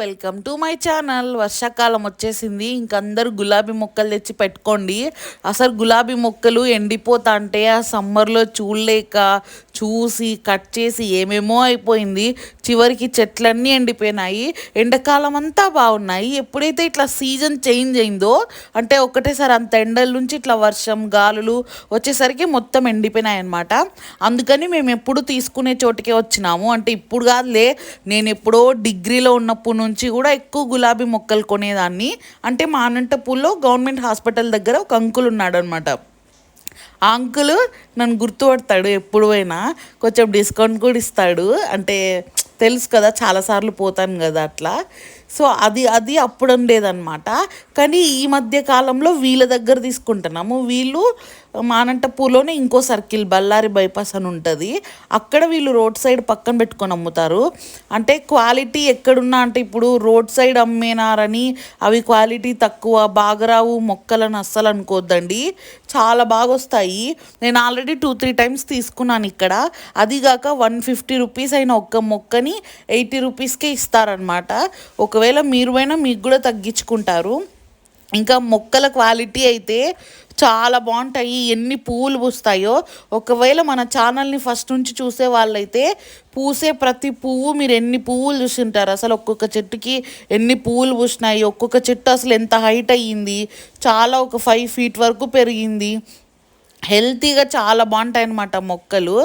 Welcome to my channel వర్షాకాలం వచ్చేసింది. ఇంక గులాబీ మొక్కలు తెచ్చి పెట్టుకోండి. అసలు గులాబీ మొక్కలు ఎండిపోతా అంటే ఆ సమ్మర్లో చూడలేక చూసి కట్ చేసి ఏమేమో అయిపోయింది. చివరికి చెట్లన్నీ ఎండిపోయినాయి. ఎండాకాలం అంతా బాగున్నాయి. ఎప్పుడైతే ఇట్లా సీజన్ చేంజ్ అయిందో అంటే ఒకటేసారి అంత ఎండల నుంచి ఇట్లా వర్షం గాలులు వచ్చేసరికి మొత్తం ఎండిపోయినాయి అనమాట అందుకని మేము ఎప్పుడు తీసుకునే చోటుకే వచ్చినాము. అంటే ఇప్పుడు కాదులే నేను ఎప్పుడో డిగ్రీలో ఉన్నప్పుడు నుంచి కూడా ఎక్కువ గులాబీ మొక్కలు కొనేదాన్ని. అంటే మా అనంతపూర్లో గవర్నమెంట్ హాస్పిటల్ దగ్గర ఒక అంకుల్ ఉన్నాడు అనమాట ఆ అంకుల్ నన్ను గుర్తుపడతాడు ఎప్పుడు పోయినా. కొంచెం డిస్కౌంట్ కూడా ఇస్తాడు. అంటే తెలుసు కదా చాలాసార్లు పోతాను కదా అట్లా. సో అది అది అప్పుడు ఉండేదన్నమాట కానీ ఈ మధ్య కాలంలో వీళ్ళ దగ్గర తీసుకుంటున్నాము. వీళ్ళు మానంటపూర్లోనే ఇంకో సర్కిల్ బళ్ళారి బైపాస్ అని ఉంటుంది. అక్కడ వీళ్ళు రోడ్ సైడ్ పక్కన పెట్టుకొని అమ్ముతారు. అంటే క్వాలిటీ ఎక్కడున్నా అంటే ఇప్పుడు రోడ్ సైడ్ అమ్మేనారని అవి క్వాలిటీ తక్కువ బాగా రావు మొక్కలను అస్సలు అనుకోవద్దండి చాలా బాగా వస్తాయి నేను ఆల్రెడీ టూ త్రీ టైమ్స్ తీసుకున్నాను ఇక్కడ. అదిగాక వన్ ఫిఫ్టీ రూపీస్ అయిన ఒక్క మొక్కని ఎయిటీ రూపీస్కే ఇస్తారనమాట ఒకవేళ మీరు పోయినా మీకు కూడా తగ్గించుకుంటారు. ఇంకా మొక్కల క్వాలిటీ అయితే చాలా బాగుంటాయి. ఎన్ని పువ్వులు పూస్తాయో. ఒకవేళ మన ఛానల్ని ఫస్ట్ నుంచి చూసే వాళ్ళైతే పూసే ప్రతి పువ్వు మీరు ఎన్ని పువ్వులు చూసింటారు. అసలు ఒక్కొక్క చెట్టుకి ఎన్ని పువ్వులు పూసినాయి. ఒక్కొక్క చెట్టు అసలు ఎంత హైట్ అయ్యింది. చాలా ఒక ఫైవ్ ఫీట్ వరకు పెరిగింది. హెల్తీగా చాలా బాగుంటాయి అన్నమాట మొక్కలు.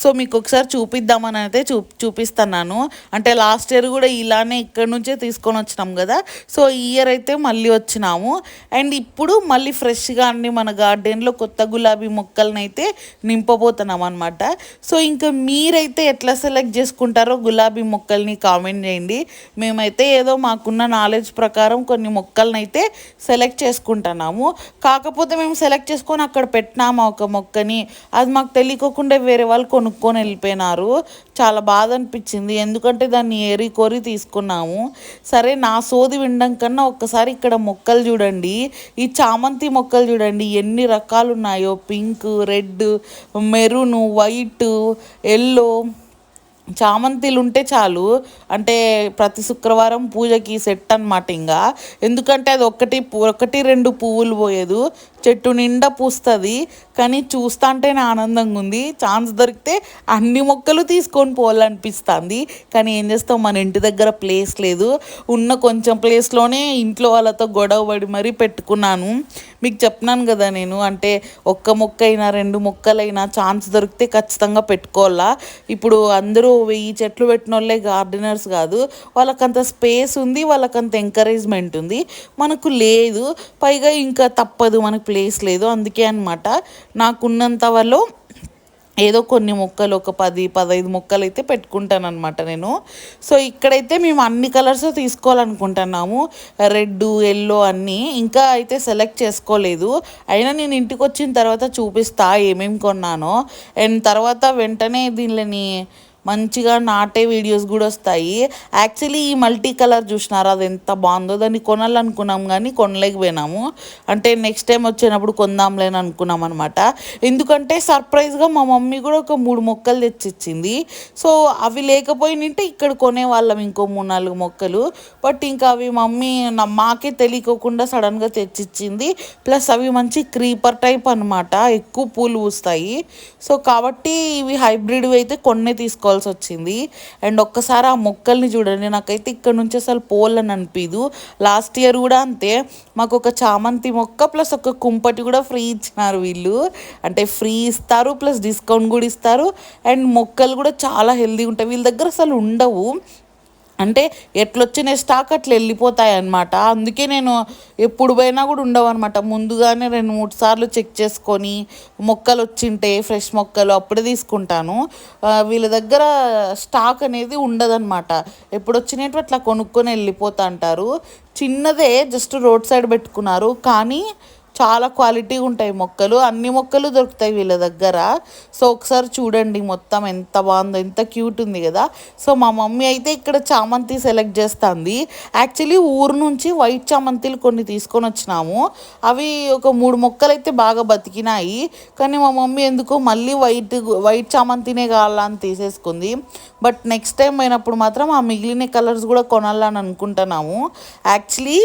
సో మీకు ఒకసారి చూపిద్దామని అయితే చూ చూపిస్తున్నాను. అంటే లాస్ట్ ఇయర్ కూడా ఇలానే ఇక్కడ నుంచే తీసుకొని వచ్చినాం కదా. సో ఈ ఇయర్ అయితే మళ్ళీ వచ్చినాము. అండ్ ఇప్పుడు మళ్ళీ ఫ్రెష్గా అన్ని మన గార్డెన్లో కొత్త గులాబీ మొక్కలను అయితే నింపబోతున్నాం అనమాట సో ఇంకా మీరైతే ఎట్లా సెలెక్ట్ చేసుకుంటారో గులాబీ మొక్కల్ని కామెంట్ చేయండి. మేమైతే ఏదో మాకున్న నాలెడ్జ్ ప్రకారం కొన్ని మొక్కలను అయితే సెలెక్ట్ చేసుకుంటున్నాము. కాకపోతే మేము సెలెక్ట్ చేసుకొని అక్కడ పెట్టినాము ఒక మొక్కని. అది మాకు తెలియకోకుండా వేరే వాళ్ళు కొనుక్కొని వెళ్ళిపోయినారు. చాలా బాధ అనిపించింది. ఎందుకంటే దాన్ని ఏరి కోరి తీసుకున్నాము. సరే నా సోది వినడం కన్నా ఒక్కసారి ఇక్కడ మొక్కలు చూడండి. ఈ చామంతి మొక్కలు చూడండి. ఎన్ని రకాలు ఉన్నాయో pink red maroon white yellow. చామంతిలు ఉంటే చాలు. అంటే ప్రతి శుక్రవారం పూజకి సెట్ అనమాట ఇంకా ఎందుకంటే అది ఒకటి ఒకటి రెండు పువ్వులు పోయేదు. చెట్టు నిండా పూస్తుంది కానీ చూస్తాంటేనే ఆనందంగా ఉంది ఛాన్స్ దొరికితే అన్ని మొక్కలు తీసుకొని పోవాలనిపిస్తుంది. కానీ ఏం చేస్తాం మన ఇంటి దగ్గర ప్లేస్ లేదు. ఉన్న కొంచెం ప్లేస్లోనే ఇంట్లో వాళ్ళతో గొడవ పడి మరీ పెట్టుకున్నాను. మీకు చెప్పినాను కదా నేను అంటే ఒక్క మొక్క అయినా రెండు మొక్కలైనా ఛాన్స్ దొరికితే ఖచ్చితంగా పెట్టుకోవాలా. ఇప్పుడు అందరూ వెయ్యి చెట్లు పెట్టిన వాళ్ళే గార్డెనర్స్ కాదు. వాళ్ళకంత స్పేస్ ఉంది వాళ్ళకంత ఎంకరేజ్మెంట్ ఉంది. మనకు లేదు. పైగా ఇంకా తప్పదు మనకు ప్లేస్ లేదు. అందుకే అనమాట నాకున్నంత వల్ల ఏదో కొన్ని మొక్కలు ఒక పది పదహైదు మొక్కలు అయితే పెట్టుకుంటానమాట నేను. సో ఇక్కడైతే మేము అన్ని కలర్స్ తీసుకోవాలనుకుంటున్నాము. రెడ్ ఎల్లో అన్నీ ఇంకా అయితే సెలెక్ట్ చేసుకోలేదు. అయినా నేను ఇంటికి వచ్చిన తర్వాత చూపిస్తా ఏమేమి కొన్నానో. అండ్ తర్వాత వెంటనే దీనిని మంచిగా నాటే వీడియోస్ కూడా వస్తాయి. యాక్చువల్లీ ఈ మల్టీ కలర్ చూసినారు? అది ఎంత బాగుందో. దాన్ని కొనాలనుకున్నాం కానీ కొనలేకపోయినాము. అంటే నెక్స్ట్ టైం వచ్చినప్పుడు కొందాంలేని అనుకున్నాం అనమాట ఎందుకంటే సర్ప్రైజ్గా మా మమ్మీ కూడా ఒక మూడు మొక్కలు తెచ్చిచ్చింది. సో అవి లేకపోయినంటే ఇక్కడ కొనేవాళ్ళం ఇంకో మూడు నాలుగు మొక్కలు. బట్ ఇంకా అవి మమ్మీ మాకే తెలియకోకుండా సడన్గా తెచ్చిచ్చింది. ప్లస్ అవి మంచి క్రీపర్ టైప్ అనమాట ఎక్కువ పూలు పూస్తాయి. సో కాబట్టి ఇవి హైబ్రిడ్ అయితే కొన్నే తీసుకోవాలి తీసుకోవాల్సి వచ్చింది అండ్ ఒక్కసారి ఆ మొక్కల్ని చూడండి నాకైతే ఇక్కడ నుంచి అసలు పోలని అనిపించదు లాస్ట్ ఇయర్ కూడా అంతే మాకు ఒక చామంతి మొక్క ప్లస్ ఒక కుంపటి కూడా ఫ్రీ ఇచ్చినారు వీళ్ళు. అంటే ఫ్రీ ఇస్తారు ప్లస్ డిస్కౌంట్ కూడా ఇస్తారు. అండ్ మొక్కలు కూడా చాలా హెల్దీగా ఉంటాయి వీళ్ళ దగ్గర అసలు ఉండవు. అంటే ఎట్లొచ్చిన స్టాక్ అట్లా వెళ్ళిపోతాయి అనమాట అందుకే నేను ఎప్పుడు పోయినా కూడా ఉండవు అనమాట ముందుగానే రెండు మూడు సార్లు చెక్ చేసుకొని మొక్కలు వచ్చింటే ఫ్రెష్ మొక్కలు అప్పుడే తీసుకుంటాను. వీళ్ళ దగ్గర స్టాక్ అనేది ఉండదన్నమాట. ఎప్పుడు వచ్చినట్టు అట్లా కొనుక్కొని వెళ్ళిపోతా అంటారు. చిన్నదే జస్ట్ రోడ్ సైడ్ పెట్టుకున్నారు. కానీ చాలా క్వాలిటీ ఉంటాయి మొక్కలు. అన్ని మొక్కలు దొరుకుతాయి వీళ్ళ దగ్గర. సో ఒకసారి చూడండి మొత్తం ఎంత బాగుందో ఎంత క్యూట్ ఉంది కదా. సో మా మమ్మీ అయితే ఇక్కడ చామంతి సెలెక్ట్ చేస్తుంది. యాక్చువల్లీ ఊరు నుంచి వైట్ చామంతిలు కొన్ని తీసుకొని వచ్చినాము. అవి ఒక మూడు మొక్కలు అయితే బాగా బతికినాయి. కానీ మా మమ్మీ ఎందుకో మళ్ళీ వైట్ వైట్ చామంతినే కావాలని తీసేసుకుంది. బట్ నెక్స్ట్ టైం పోయినప్పుడు మాత్రం ఆ మిగిలిన కలర్స్ కూడా కొనాలని అనుకుంటున్నాము. యాక్చువల్లీ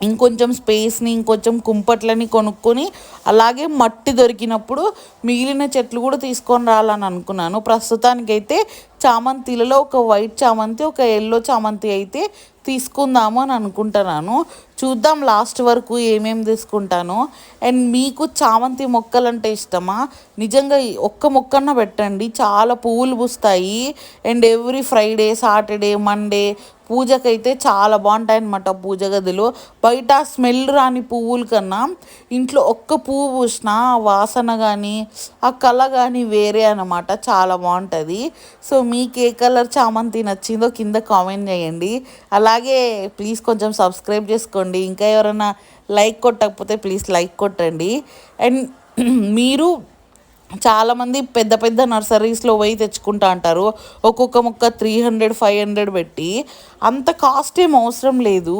ఇంకొంచెం స్పేస్ని ఇంకొంచెం కుంపట్లని కొనుక్కొని అలాగే మట్టి దొరికినప్పుడు మిగిలిన చెట్లు కూడా తీసుకొని రావాలని అనుకున్నాను. ప్రస్తుతానికైతే చామంతిలలో ఒక వైట్ చామంతి ఒక ఎల్లో చామంతి అయితే తీసుకుందాము అని అనుకుంటున్నాను. చూద్దాం లాస్ట్ వరకు ఏమేమి తీసుకుంటాను. అండ్ మీకు చామంతి మొక్కలు అంటే ఇష్టమా? నిజంగా ఒక్క మొక్కన్న పెట్టండి. చాలా పువ్వులు పూస్తాయి. And every Friday Saturday Monday పూజకైతే చాలా బాగుంటాయి అనమాట పూజ గదిలో. బయట స్మెల్ రాని పువ్వుల కన్నా ఇంట్లో ఒక్క పువ్వు పూసిన వాసన కానీ ఆ కళ కానీ వేరే అనమాట చాలా బాగుంటుంది. సో మీకు ఏ కలర్ చామంతి నచ్చిందో కింద కామెంట్ చేయండి. అలా అలాగే ప్లీజ్ కొంచెం సబ్స్క్రైబ్ చేసుకోండి. ఇంకా ఎవరైనా లైక్ కొట్టకపోతే ప్లీజ్ లైక్ కొట్టండి. అండ్ మీరు చాలామంది పెద్ద పెద్ద నర్సరీస్లో పోయి తెచ్చుకుంటా అంటారు. ఒక్కొక్క మొక్క త్రీ హండ్రెడ్ ఫైవ్ హండ్రెడ్ పెట్టి. అంత కాస్ట్ ఏం అవసరం లేదు.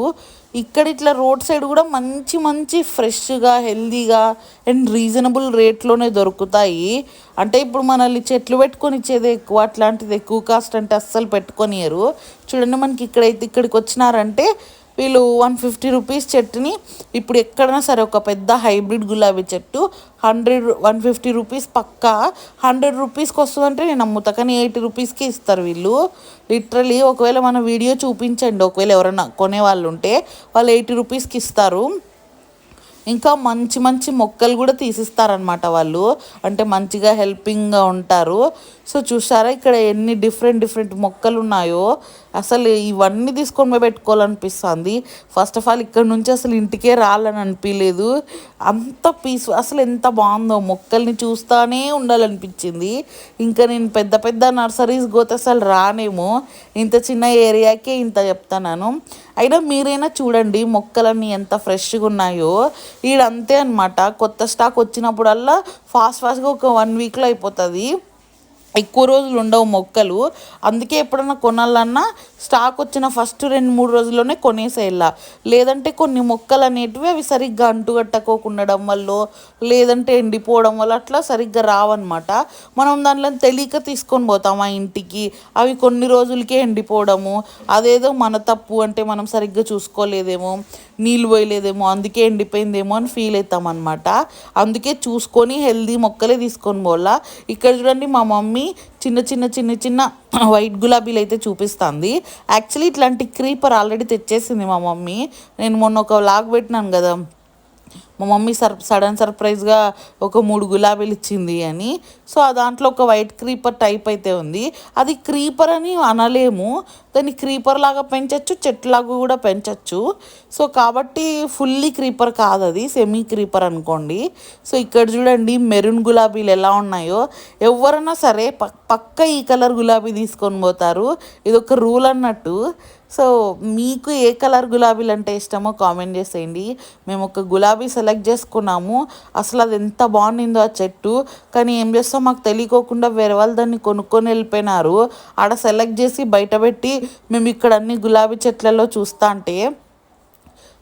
ఇక్కడ ఇట్లా రోడ్ సైడ్ కూడా మంచి మంచి ఫ్రెష్గా హెల్దీగా అండ్ రీజనబుల్ రేట్లోనే దొరుకుతాయి. అంటే ఇప్పుడు మనల్ని చెట్లు పెట్టుకొని ఇచ్చేది ఎక్కువ అట్లాంటిది ఎక్కువ కాస్ట్ అంటే అస్సలు పెట్టుకొనియరు చూడండి మనకి ఇక్కడైతే ఇక్కడికి వచ్చినారంటే వీళ్ళు వన్ ఫిఫ్టీ రూపీస్ చెట్టుని ఇప్పుడు ఎక్కడైనా సరే ఒక పెద్ద హైబ్రిడ్ గులాబీ చెట్టు హండ్రెడ్ వన్ ఫిఫ్టీ రూపీస్ పక్కా. హండ్రెడ్ రూపీస్కి వస్తుందంటే నేను అమ్ముతా కానీ ఎయిటీ రూపీస్కి ఇస్తారు వీళ్ళు. లిటరలీ ఒకవేళ మన వీడియో చూపించండి ఒకవేళ ఎవరైనా కొనే వాళ్ళు ఉంటే వాళ్ళు ఎయిటీ రూపీస్కి ఇస్తారు. ఇంకా మంచి మంచి మొక్కలు కూడా తీసిస్తారనమాట వాళ్ళు. అంటే మంచిగా హెల్పింగ్గా ఉంటారు. సో చూసారా ఇక్కడ ఎన్ని డిఫరెంట్ డిఫరెంట్ మొక్కలు ఉన్నాయో అసలు ఇవన్నీ తీసుకొని పోయి పెట్టుకోవాలనిపిస్తుంది. ఫస్ట్ ఆఫ్ ఆల్ ఇక్కడ నుంచి అసలు ఇంటికే రాలని అనిపించలేదు అంత పీస్ అసలు ఎంత బాగుందో. మొక్కల్ని చూస్తానే ఉండాలనిపించింది. ఇంకా నేను పెద్ద పెద్ద నర్సరీస్ పోతే అసలు రానేమో. ఇంత చిన్న ఏరియాకే ఇంత చెప్తాను. అయినా మీరైనా చూడండి మొక్కలన్నీ ఎంత ఫ్రెష్గా ఉన్నాయో. ఈడంతే అనమాట కొత్త స్టాక్ వచ్చినప్పుడల్లా ఫాస్ట్ ఫాస్ట్గా ఒక వన్ వీక్లో అయిపోతుంది. ఎక్కువ రోజులు ఉండవు మొక్కలు. అందుకే ఎప్పుడన్నా కొనాలన్నా స్టాక్ వచ్చిన ఫస్ట్ రెండు మూడు రోజుల్లోనే కొనేసేయాల. లేదంటే కొన్ని మొక్కలు అనేటివి అవి సరిగ్గా అంటుగట్టకోకుండడం వల్ల లేదంటే ఎండిపోవడం వల్ల అట్లా సరిగ్గా రావన్నమాట. మనం దానిలో తెలియక తీసుకొని పోతాం ఆ ఇంటికి. అవి కొన్ని రోజులకే ఎండిపోవడము అదేదో మన తప్పు అంటే మనం సరిగ్గా చూసుకోలేదేమో. నీళ్ళు పోయలేదేమో అందుకే ఎండిపోయిందేమో అని ఫీల్ అవుతామన్నమాట అందుకే చూసుకొని హెల్దీ మొక్కలే తీసుకొని పోవాలా. ఇక్కడ చూడండి మా మమ్మీ చిన్న చిన్న చిన్న చిన్న వైట్ గులాబీలు అయితే చూపిస్తుంది. యాక్చువల్లీ ఇట్లాంటి క్రీపర్ ఆల్రెడీ తెచ్చేసింది మా మమ్మీ. నేను మొన్న ఒక లాగ్ పెట్టినాను కదా. మా మమ్మీ సర్ సడన్ సర్ప్రైజ్గా ఒక మూడు గులాబీలు ఇచ్చింది అని. సో ఆ దాంట్లో ఒక వైట్ క్రీపర్ టైప్ అయితే ఉంది. అది క్రీపర్ అని అనలేము. దాన్ని క్రీపర్ లాగా పెంచవచ్చు చెట్లాగా కూడా పెంచచ్చు. సో కాబట్టి ఫుల్లీ క్రీపర్ కాదు అది సెమీ క్రీపర్ అనుకోండి. సో ఇక్కడ చూడండి మెరూన్ గులాబీలు ఎలా ఉన్నాయో. ఎవరైనా సరే పక్క ఈ కలర్ గులాబీ తీసుకొని పోతారు. ఇది ఒక రూల్ అన్నట్టు. సో మీకు ఏ కలర్ గులాబీలు అంటే ఇష్టమో కామెంట్ చేసేయండి. మేము ఒక గులాబీ సెలెక్ట్ చేసుకున్నాము. అసలు అది ఎంత బాగుండిందో ఆ చెట్టు. కానీ ఏం చేస్తాం మాకు తెలియకోకుండా వేరే వాళ్ళు దాన్ని కొనుక్కొని వెళ్ళిపోయినారు. ఆడ సెలెక్ట్ చేసి బయట పెట్టి మేము ఇక్కడ అన్ని గులాబీ చెట్లలో చూస్తా అంటే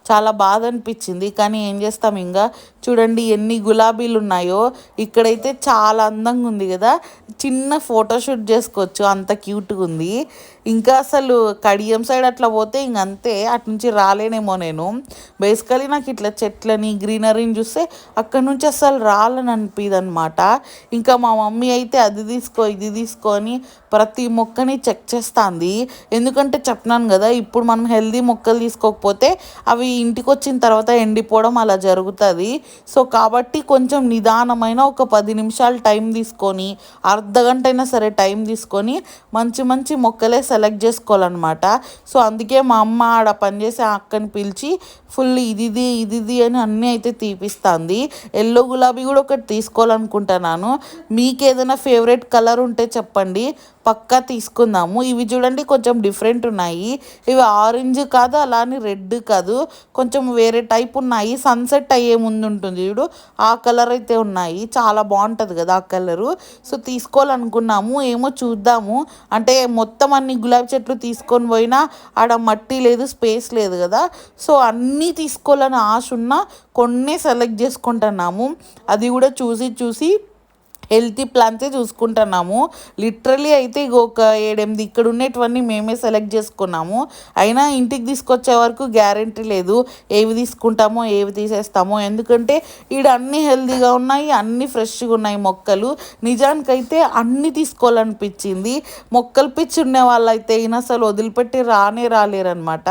చాలా బాధ అనిపించింది. కానీ ఏం చేస్తాం ఇంకా? చూడండి ఎన్ని గులాబీలు ఉన్నాయో ఇక్కడైతే చాలా అందంగా ఉంది కదా. చిన్న ఫోటోషూట్ చేసుకోవచ్చు. అంత క్యూట్గా ఉంది. ఇంకా అసలు కడియం సైడ్ అట్లా పోతే ఇంక అంతే. అటు నుంచి రాలేనేమో నేను. బేసికలీ నాకు ఇట్లా చెట్లని గ్రీనరీని చూస్తే అక్కడ నుంచి అసలు రాలని అనిపిది అనమాట ఇంకా మా మమ్మీ అయితే అది తీసుకో ఇది తీసుకొని ప్రతి మొక్కని చెక్ చేస్తుంది. ఎందుకంటే చెప్పినాను కదా ఇప్పుడు మనం హెల్దీ మొక్కలు తీసుకోకపోతే అవి ఇంటికి వచ్చిన తర్వాత ఎండిపోవడం అలా జరుగుతుంది. సో కాబట్టి కొంచెం నిదానమైన ఒక పది నిమిషాలు టైం తీసుకొని అర్ధ గంట అయినా సరే టైం తీసుకొని మంచి మంచి మొక్కలే సెలెక్ట్ చేసుకోవాలన్నమాట. సో అందుకే మా అమ్మ ఆడ పనిచేసే ఆ అక్కని పిలిచి ఫుల్ ఇదిది ఇదిది అని అన్నీ అయితే తీపిస్తుంది. ఎల్లో గులాబీ కూడా ఒకటి తీసుకోవాలనుకుంటున్నాను. మీకు ఏదైనా ఫేవరెట్ కలర్ ఉంటే చెప్పండి. పక్కా తీసుకుందాము. ఇవి చూడండి కొంచెం డిఫరెంట్ ఉన్నాయి. ఇవి ఆరెంజ్ కాదు అలానే రెడ్ కాదు. కొంచెం వేరే టైప్ ఉన్నాయి. సన్సెట్ అయ్యే ముందు ఉంటుంది. చూడు. ఆ కలర్ అయితే ఉన్నాయి. చాలా బాగుంటుంది కదా ఆ కలరు. సో తీసుకోవాలనుకున్నాము. ఏమో చూద్దాము. అంటే మొత్తం అన్ని గులాబీ చెట్లు తీసుకొని పోయినా ఆడ మట్టి లేదు స్పేస్ లేదు కదా. సో అన్నీ తీసుకోవాలని ఆశ ఉన్నా కొన్నే సెలెక్ట్ చేసుకుంటున్నాము. అది కూడా చూసి చూసి హెల్తీ ప్లాన్సే చూసుకుంటున్నాము. లిటరలీ అయితే ఇక ఒక ఏడెనిమిది ఇక్కడ ఉండేటివన్నీ మేమే సెలెక్ట్ చేసుకున్నాము. అయినా ఇంటికి తీసుకొచ్చే వరకు గ్యారంటీ లేదు. ఏవి తీసుకుంటామో ఏవి తీసేస్తామో. ఎందుకంటే ఈడ అన్ని హెల్తీగా ఉన్నాయి అన్ని ఫ్రెష్గా ఉన్నాయి మొక్కలు. నిజానికైతే అన్ని తీసుకోవాలనిపించింది. మొక్కలు పిచ్చి ఉన్న వాళ్ళైతే అయినా అసలు వదిలిపెట్టి రానే రాలేరనమాట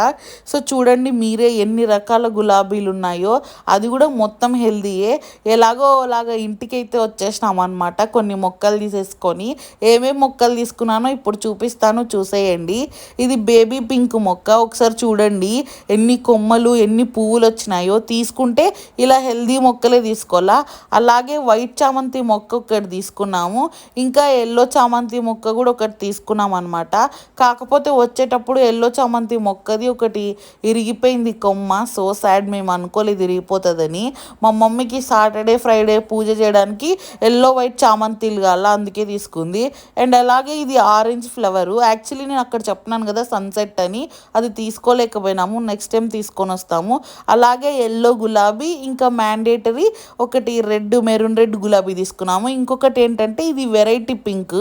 సో చూడండి మీరే ఎన్ని రకాల గులాబీలు ఉన్నాయో. అది కూడా మొత్తం హెల్తీయే. ఎలాగో అలాగ ఇంటికైతే వచ్చేసినాం అనమాట కొన్ని మొక్కలు తీసేసుకొని ఏమేమి మొక్కలు తీసుకున్నానో ఇప్పుడు చూపిస్తాను చూసేయండి. ఇది బేబీ పింక్ మొక్క. ఒకసారి చూడండి. ఎన్ని కొమ్మలు ఎన్ని పువ్వులు వచ్చినాయో తీసుకుంటే ఇలా హెల్దీ మొక్కలే తీసుకోవాలా? అలాగే వైట్ చామంతి మొక్క ఒకటి తీసుకున్నాము. ఇంకా ఎల్లో చామంతి మొక్క కూడా ఒకటి తీసుకున్నాం అనమాట కాకపోతే వచ్చేటప్పుడు ఎల్లో చామంతి మొక్కది ఒకటి ఇరిగిపోయింది కొమ్మ. సో సాడ్ మేము అనుకోలేదు ఇరిగిపోతుందని. మా మమ్మీకి సాటర్డే ఫ్రైడే పూజ చేయడానికి ఎల్లో వైట్ చామంతిలు కాల అందుకే తీసుకుంది. అండ్ అలాగే ఇది ఆరెంజ్ ఫ్లవర్. యాక్చువల్లీ నేను అక్కడ చెప్తున్నాను కదా సన్సెట్ అని. అది తీసుకోలేకపోయినాము. నెక్స్ట్ టైం తీసుకొని వస్తాము. అలాగే ఎల్లో గులాబీ ఇంకా మ్యాండేటరీ ఒకటి రెడ్ మెరూన్ రెడ్ గులాబీ తీసుకున్నాము. ఇంకొకటి ఏంటంటే ఇది వెరైటీ పింక్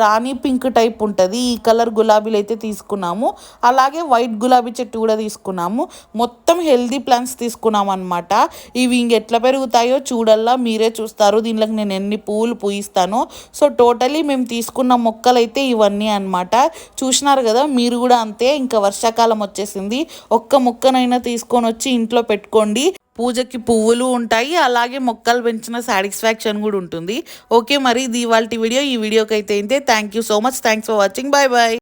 రాణి పింక్ టైప్ ఉంటుంది. ఈ కలర్ గులాబీలు అయితే తీసుకున్నాము. అలాగే వైట్ గులాబీ చెట్టు కూడా తీసుకున్నాము. మొత్తం హెల్దీ ప్లాంట్స్ తీసుకున్నాం అనమాట ఇవి ఇంకెట్లా పెరుగుతాయో చూడల్లా మీరే చూస్తారు. దీనిలోకి నేను ఎన్ని పువ్వులు పూయిస్తాను. సో టోటలీ మేము తీసుకున్న మొక్కలు అయితే ఇవన్నీ అనమాట చూసినారు కదా మీరు కూడా అంతే. ఇంకా వర్షాకాలం వచ్చేసింది. ఒక్క మొక్కనైనా తీసుకొని వచ్చి ఇంట్లో పెట్టుకోండి. పూజకి పువ్వులు ఉంటాయి. అలాగే మొక్కలు పెంచిన సాటిస్ఫాక్షన్ కూడా ఉంటుంది. ఓకే మరి ఇది ఇవాళ వీడియో. ఈ వీడియోకి అయితే అయితే thank you so much thanks for watching bye bye